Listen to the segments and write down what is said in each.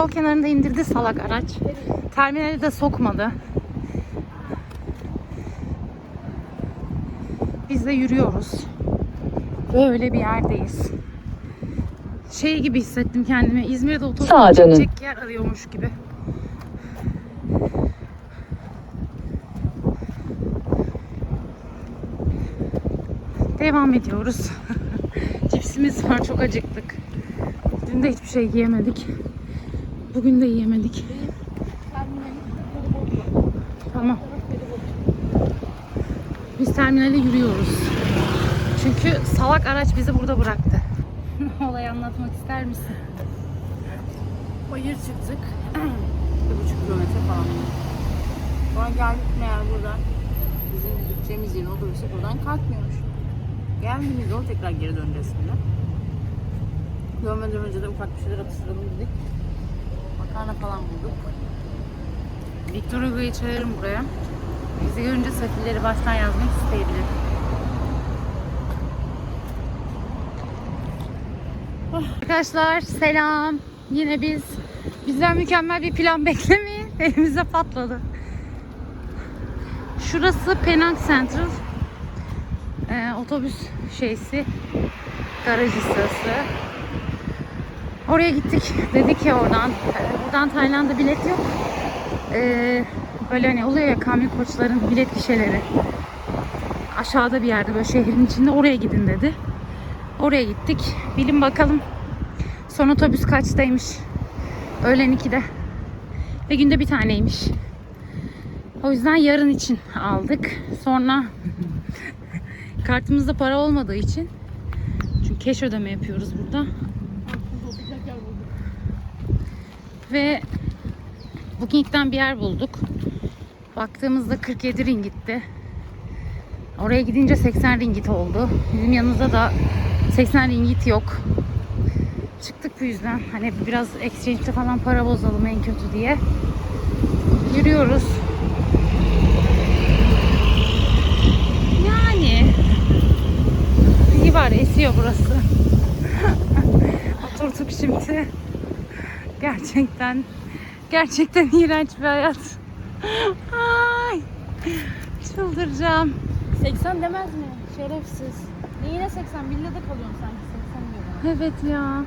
yol kenarında indirdi salak araç. Terminale de sokmadı. Biz de yürüyoruz. Böyle bir yerdeyiz. Şey gibi hissettim kendimi. İzmir'de otobüs çekecek yer arıyormuş gibi. Devam ediyoruz. Cipsimiz var. Çok acıktık. Dün de hiçbir şey yiyemedik. Bugün de yiyemedik. Tamam. Biz terminale yürüyoruz. Çünkü salak araç bizi burada bıraktı. Olayı anlatmak ister misin? Bayır çıktık. bir buçuk kilometre falan. Sonra geldik meğer buradan. Bizim gideceğimiz yerin otobüsü buradan kalkmıyormuş. Geldiğimiz yol tekrar geri döneceğiz şimdi. Dönmeden önce de ufak bir şeyler atıştıralım dedik. Makarna falan bulduk. Victor Hugo'yu çağırırım buraya. Bizi görünce sefilleri baştan yazmak isteyebilir. Arkadaşlar selam. Yine biz bizden mükemmel bir plan beklemeyin. Elimize patladı. Şurası Penang Central. Ee, otobüs şeysi. Garaj sırası. Oraya gittik. Dedik ki oradan. Buradan Tayland'a bilet yok. Ee, böyle hani oluyor ya kamyon koçların bilet gişeleri. Aşağıda bir yerde böyle şehrin içinde oraya gidin dedi. Oraya gittik. Bilin bakalım son otobüs kaçtaymış. Öğlen 2'de. Ve günde bir taneymiş. O yüzden yarın için aldık. Sonra kartımızda para olmadığı için çünkü cash ödeme yapıyoruz burada. Ve Booking'den bir yer bulduk. Baktığımızda 47 ringitti. Oraya gidince 80 ringit oldu. Bizim yanımızda da 80 ringit yok. Çıktık bu yüzden. Hani biraz exchange'de falan para bozalım en kötü diye. Yürüyoruz. Yani iyi var esiyor burası. Oturduk şimdi. Gerçekten gerçekten iğrenç bir hayat. Ay çıldıracağım. 80 demez mi? Şerefsiz. Neyine 80? Villada kalıyorsun sanki 80 diyor bana. Evet ya.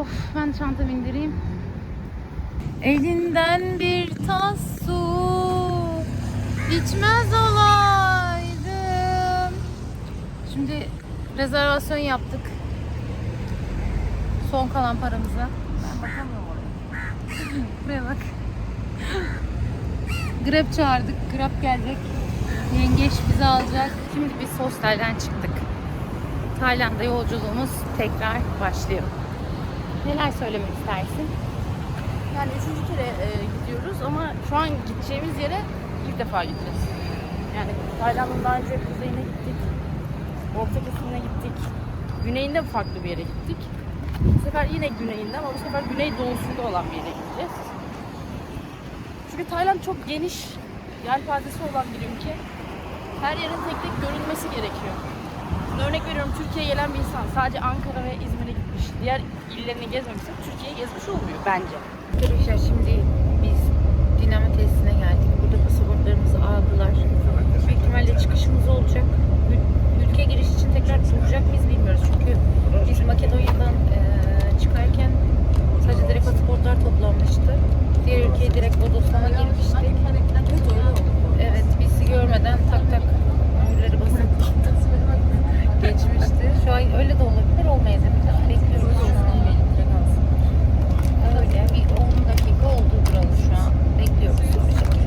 Of ben çantamı indireyim. Elinden bir tas su içmez olaydım. Şimdi rezervasyon yaptık. Son kalan paramıza. Ben bakamıyorum oraya. Buraya bak. Grab çağırdık. Grab gelecek. Yengeç bizi alacak. Şimdi biz hostelden çıktık. Tayland'a yolculuğumuz tekrar başlıyor. Neler söylemek istersin? Yani üçüncü kere e, gidiyoruz ama şu an gideceğimiz yere ilk defa gideceğiz. Yani Tayland'ın daha önce kuzeyine gittik. Orta kesimine gittik. Güneyinde farklı bir yere gittik. Bu sefer yine güneyinde ama bu sefer güney doğusunda olan bir yere gideceğiz. Çünkü Tayland çok geniş, yelpazesi olan bir ülke. Her yerin tek tek görülmesi gerekiyor. Şimdi örnek veriyorum Türkiye'ye gelen bir insan sadece Ankara ve İzmir'e gitmiş. Diğer illerini gezmemişse Türkiye'yi gezmiş olmuyor bence. Arkadaşlar şimdi biz dinleme tesisine geldik. Burada pasaportlarımızı aldılar. Büyük ihtimalle çıkışımız olacak. Ül- Ülke giriş için tekrar duracak mıyız bilmiyoruz. Çünkü biz Makedonya'dan eee, çıkarken sadece direkt pasaportlar toplanmıştı. Diğer ülkeye direkt bodoslama girmiştik. Evet bizi görmeden tak tak mühürleri basıp geçmişti. Şu an öyle de olabilir olmayabilir. Bekliyoruz şu an. Öyle bir 10 dakika oldu buralı şu an. Bekliyoruz bir şekilde.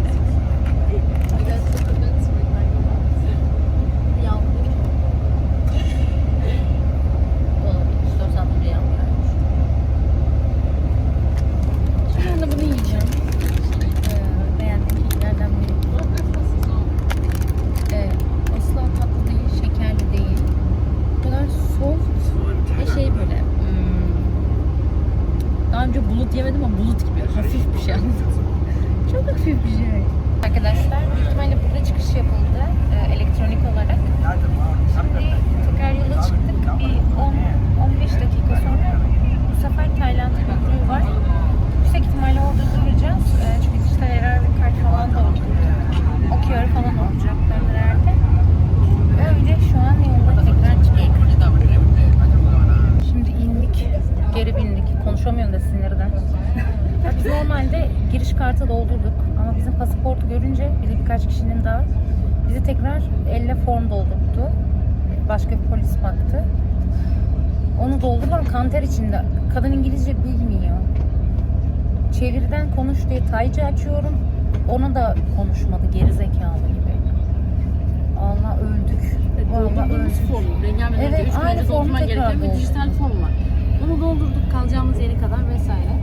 birkaç kişinin daha. Bizi tekrar elle form doldurttu. Başka bir polis baktı. Onu doldurmam kanter içinde. Kadın İngilizce bilmiyor. Çeviriden konuş diye Taycı açıyorum. Ona da konuşmadı geri zekalı gibi. Allah öldük. Doldurduğumuz öldük. form. Rengarenk Evet, üç gün aynı önce formu gereken bir dijital form var. Onu doldurduk kalacağımız yere kadar vesaire.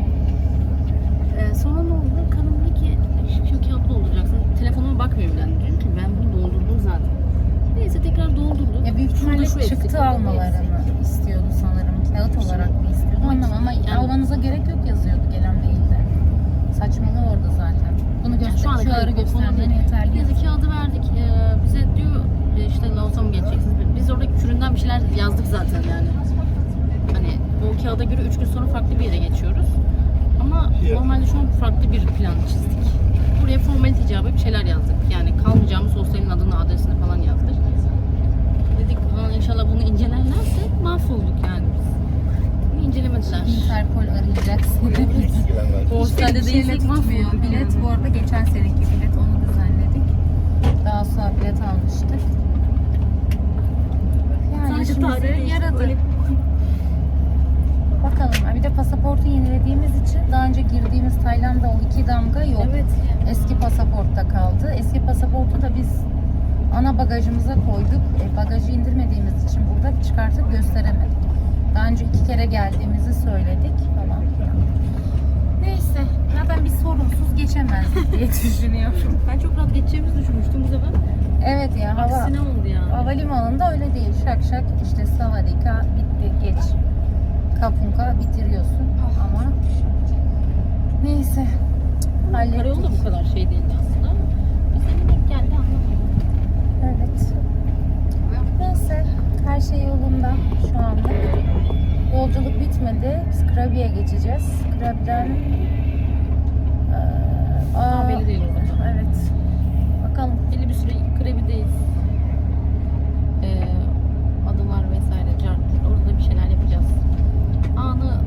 Ee, sonra ne oldu? Kadın dedi ki şu, kağıdı dolduracaksın. Telefonuma bakmıyorum ben. Dedim ki ben bunu doldurdum zaten. Neyse tekrar doldurduk. Ya büyük ihtimalle çıktı almalarını istiyordu. Kağıt olarak mı istiyordu? Anlamam ama Yani- almanıza gerek yok yazıyordu gelen mailde. Saçmalığı orada zaten. Bunu Yani göster, şu konu göstermen yeterli. Biz kağıdı verdik. Ee, bize diyor e, işte Laos'a mı geçeceksiniz? Biz orada çüründen bir şeyler yazdık zaten yani. Hani o kağıda göre 3 gün sonra farklı bir yere geçiyoruz. Ama normalde şu an farklı bir plan çizdik. Buraya formalite icabı bir şeyler yazdık. Yani kalmayacağımız hostelin adını, adresini falan yazdık. Dedik "Aa, inşallah bunu incelerlerse mahvolduk yani biz. İncelemediler. Interpol arayacak seni. Şeyle değilsek tutmuyor. mahvolduk. Bilet bu arada geçen seneki bilet onu düzenledik. Daha sonra bilet almıştık. Yani değişti, yaradı. Bakalım. Ha, Bir de pasaportu yenilediğimiz için daha önce girdiğimiz Tayland'da o iki damga yok. Evet. Eski pasaportta kaldı. Eski pasaportu da biz ana bagajımıza koyduk. E, bagajı indirmediğimiz için burada çıkartıp gösteremedik. Daha önce iki kere geldiğimizi söyledik falan. Neyse. Zaten biz sorunsuz geçemezdik diye düşünüyorum. Ben çok rahat geçeceğimizi düşünmüştüm bu sefer. Evet ya hava Aksine oldu ya. havalimanında öyle değil. Şak şak işte savadika bitti geç. Kapunka bitiriyorsun ama neyse. Hallettik. Karayolu da bu kadar şey değildi aslında. Bize ne denk geldi anlamadım. Evet. Neyse her şey yolunda şu anda. Yolculuk bitmedi. Biz Krabi'ye geçeceğiz. Krabi'den eee, Daha belli değil orada. Evet. Bakalım. Belli bir süre Krebi'deyiz. Ee, adalar vesaire. Cart, orada da bir şeyler yapacağız. Anı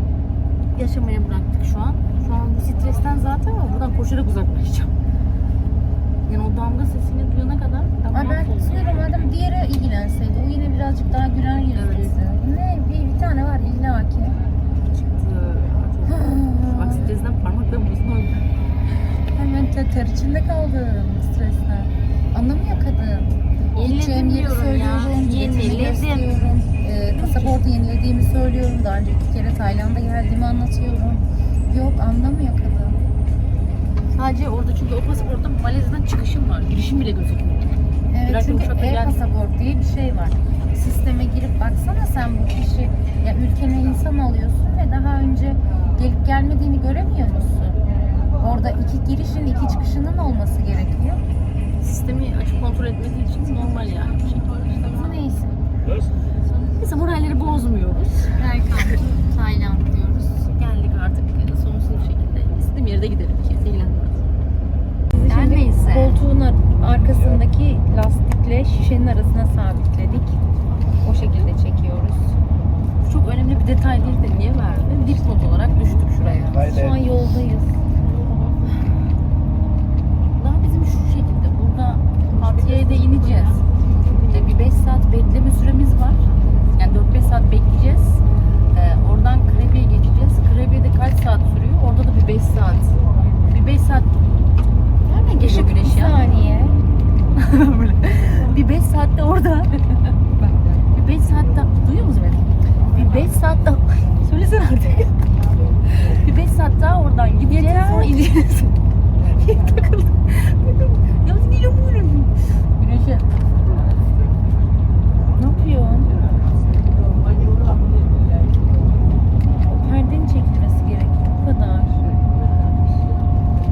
yaşamaya bıraktık şu an. Şu an bu stresten zaten ama buradan koşarak uzaklaşacağım. Yani o damga sesini duyana kadar Ay ben istiyorum adam diğeri ilgilenseydi. O yine birazcık daha güler yüzlüydü. Ne bir, bir tane var illaki. çıktı. Bak stresten parmaklarım bozuldu. Hemen teter içinde kaldım stresten. Anlamıyor kadın. Gideceğim yeri söylüyorum, Yeniledim. Ee, pasaportu yenilediğimi söylüyorum. Daha önce iki kere Tayland'a geldiğimi anlatıyorum. Yok anlamıyor kadın. Sadece orada çünkü o pasaportta Malezya'dan çıkışım var. Girişim bile gözükmüyor. Evet Biraz çünkü yumuşak da geldi. e-pasaport diye bir şey var. Sisteme girip baksana sen bu kişi ya ülkene insan alıyorsun ve daha önce gelip gelmediğini göremiyor musun? Orada iki girişin iki çıkışının olması gerekiyor. Sistemi açıp kontrol etmediği için normal yani. İşte. Ama neyse. Neyse moralleri bozmuyoruz. To Tayland diyoruz. Geldik artık sonsuz bir şekilde. İstediğim yerde giderim. Kimse ilgilenmez. Her Şimdi neyse. Koltuğun ar- arkasındaki lastikle şişenin arasına sabitledik. O şekilde çekiyoruz. Bu çok önemli bir detay değil de niye verdi? Dipnot olarak düştük şuraya. Şu an yoldayız. Daha bizim şu şekilde burada Hatiye'de ineceğiz. Ee, bir 5 saat bekleme süremiz var. Yani 4-5 saat bekleyeceğiz. Ee, oradan Krebi'ye geçeceğiz. Krebi'de kaç saat sürüyor? Orada da bir 5 saat. Bir 5 saat Nereden geliyor güneş ya? saniye. Böyle. bir 5 saatte orada. bir 5 saatte duyuyor musun beni? Bir 5 saatte söylesene artık. bir 5 saat daha oradan gideceğiz sonra ineceğiz. Takıldım. Ya niye buyurun? Güneşe. Ne yapıyorsun? Perdenin çekilmesi gerekiyor. Bu kadar.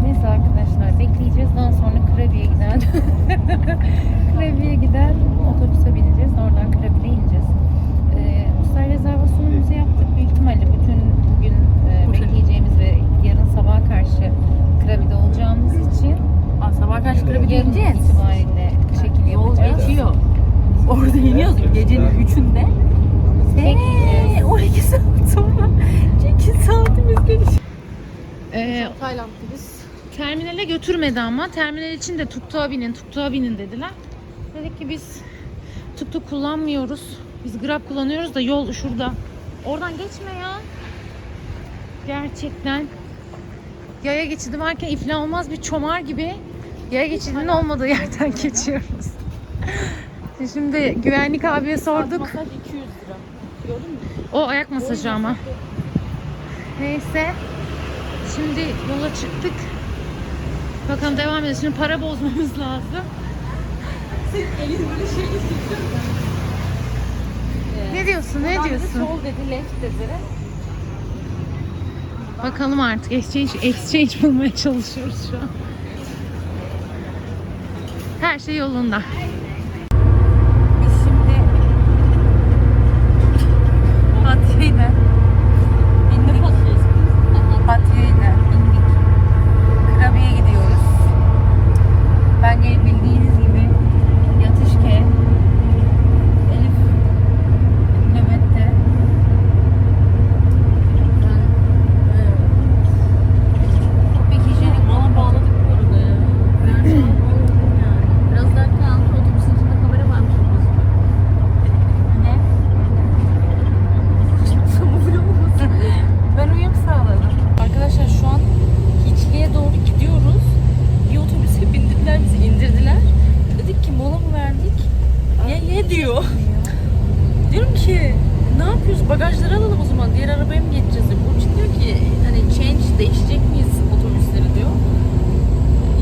Neyse arkadaşlar bekleyeceğiz. Daha sonra Krabi'ye giden Krabi'ye giden otobüse bineceğiz. Oradan Krabi'de ineceğiz. Ee, Ulusal rezervasyonumuzu yaptık. Büyük ihtimalle bütün bugün e, Bu şey- bekleyeceğimiz ve yarın sabaha karşı Krabi'de olacağımız için Aa, sabah kaç Krebi'de yarın ineceğiz. itibariyle çekim Yol yapacağız. geçiyor. Orada iniyoruz gecenin 3'inde. Bekleyeceğiz. Eee 12 saat sonra 2 saatimiz gelecek. Ee, Tayland'dayız. Terminale götürmedi ama. Terminal için de tuktuğa binin, tuktuğa binin dediler. Dedik ki biz tuktuk kullanmıyoruz. Biz Grab kullanıyoruz da yol şurada. Oradan geçme ya. Gerçekten. Yaya geçidi varken iflah olmaz bir çomar gibi yaya geçidinin olmadığı yerden geçiyoruz. Şimdi güvenlik abiye sorduk. Masaj 200 lira. Gördün mü? O ayak masajı ama. Neyse. Şimdi yola çıktık. Bakalım devam edeceğiz. Şimdi para bozmamız lazım. Elin böyle şey Ne diyorsun? Ne diyorsun? Sol dedi, left dedi. Bakalım artık exchange exchange bulmaya çalışıyoruz şu an. Her şey yolunda. Biz şimdi Fatih'den indik. Fatih'den indik. Krabiye gidiyoruz. Ben gelip bildiğiniz gibi Yatışke, Elif, Nöbette. Köpek hijyenik Bana bağladık bu arada ya. Ben şu an bağladım yani. Biraz daha kalmış otobüsün içinde kamera varmış. Ne? Ben uyum sağladım. Arkadaşlar şu an Hiçli'ye doğru gidiyoruz. Bir otobüse bindirdiler bizi indirdiler. Dedik ki mola mı verdik? Ye ye diyor. Diyorum ki ne yapıyoruz? Bagajları alalım o zaman. Diğer arabaya mı geçeceğiz? diyor. Burçin diyor ki hani change değişecek miyiz otobüsleri diyor.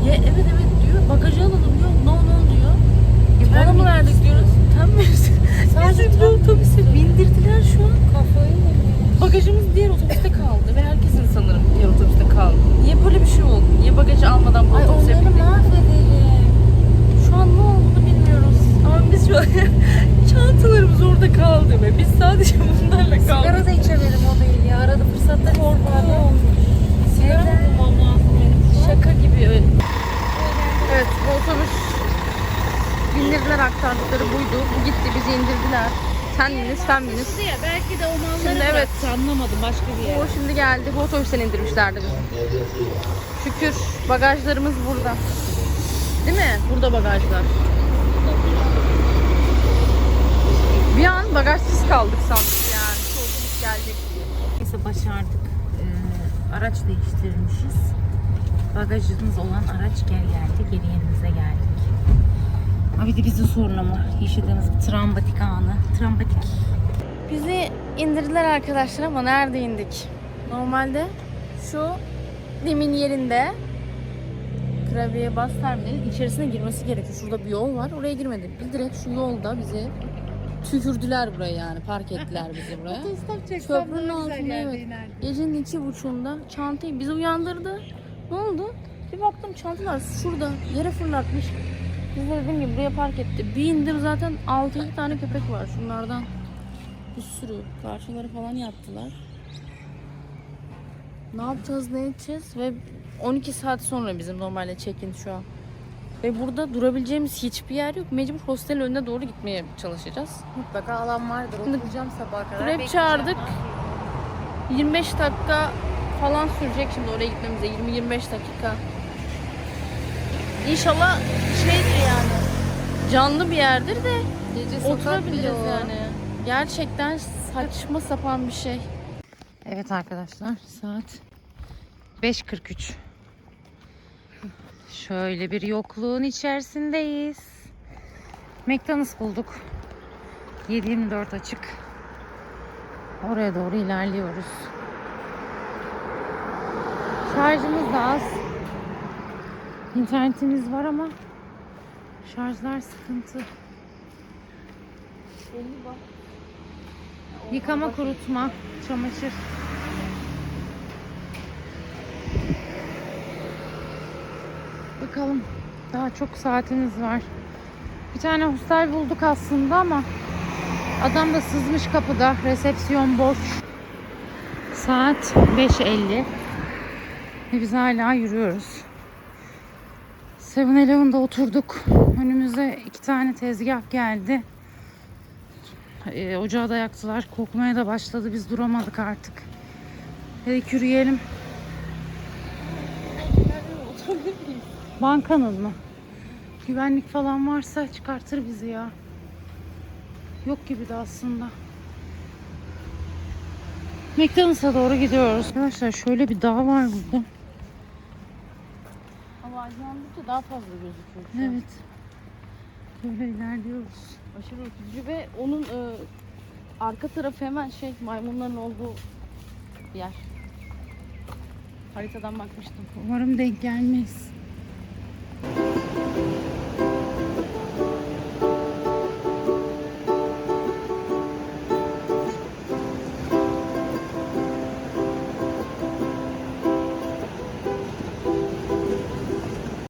Ye evet evet diyor. Bagajı alalım diyor. No no diyor. ben Mola mı verdik diyoruz. Tam Sadece bir otobüse bindirdiler şu an. Kafayı Bagajımız diğer otobüste kaldı ve herkesin sanırım diğer otobüste kaldı. Niye böyle bir şey oldu? Niye bagajı almadan bu otobüse bindik? mahvedelim. Şu an ne olduğunu bilmiyoruz. Ama biz şu an çantalarımız ve biz sadece bunlarla kaldık. Sigara da içemedim o değil ya. Arada fırsatta Korkma. Sigara bulmam lazım. Şaka gibi. Evet. Evet bu otobüs bindirdiler aktardıkları buydu. Bu gitti bizi indirdiler. Kendiniz fen biniz. Ya belki de o malları Şimdi evet. anlamadım başka bir yer. O şimdi geldi. Bu otobüsten indirmişlerdi bizi. Şükür bagajlarımız burada. Değil mi? Burada bagajlar. Bir an bagajsız kaldık sandık yani. Otobüs gelecek diye. Neyse başardık. Ee, araç değiştirmişiz. Bagajımız olan araç gel geldi. Geri yerimize geldik. Ha bir de bizim sorun ama yaşadığımız bir travmatik anı. Travmatik. Bizi indirdiler arkadaşlar ama nerede indik? Normalde şu demin yerinde Krabiye bas terminalin içerisine girmesi gerekiyor. Şurada bir yol var. Oraya girmedik. Biz direkt şu yolda bizi tükürdüler buraya yani. Park ettiler bizi buraya. Köprünün altında evet. Gecenin iki buçuğunda çantayı bizi uyandırdı. Ne oldu? Bir baktım çantalar şurada yere fırlatmış. Biz de dediğim gibi buraya park etti. Bir indim zaten 6-7 tane köpek var şunlardan. Bir sürü karşıları falan yaptılar. Ne yapacağız ne edeceğiz ve 12 saat sonra bizim normalde check-in şu an. Ve burada durabileceğimiz hiçbir yer yok. Mecbur hostelin önüne doğru gitmeye çalışacağız. Mutlaka alan vardır. Oturacağım sabaha kadar. Grab çağırdık. 25 dakika falan sürecek şimdi oraya gitmemize. 20-25 dakika. İnşallah şeydir yani. Canlı bir yerdir de Gece oturabiliriz yani. Gerçekten saçma sapan bir şey. Evet arkadaşlar saat 5.43. Şöyle bir yokluğun içerisindeyiz. McDonald's bulduk. 7.24 açık. Oraya doğru ilerliyoruz. Şarjımız da az. İnternetimiz var ama şarjlar sıkıntı. Yıkama, kurutma, çamaşır. Bakalım. Daha çok saatimiz var. Bir tane hostel bulduk aslında ama adam da sızmış kapıda. Resepsiyon boş. Saat 5.50. Ve biz hala yürüyoruz. 7-Eleven'da oturduk. Önümüze iki tane tezgah geldi. E, ocağı da yaktılar. Kokmaya da başladı. Biz duramadık artık. Dedik yürüyelim. Bankanın mı? Güvenlik falan varsa çıkartır bizi ya. Yok gibi de aslında. McDonald's'a doğru gidiyoruz. Arkadaşlar şöyle bir dağ var burada. Aydınlandıkça daha fazla gözüküyor. Evet. Böyle ilerliyoruz. Aşırı ürkütücü ve onun e, arka tarafı hemen şey maymunların olduğu yer. Haritadan bakmıştım. Umarım denk gelmeyiz.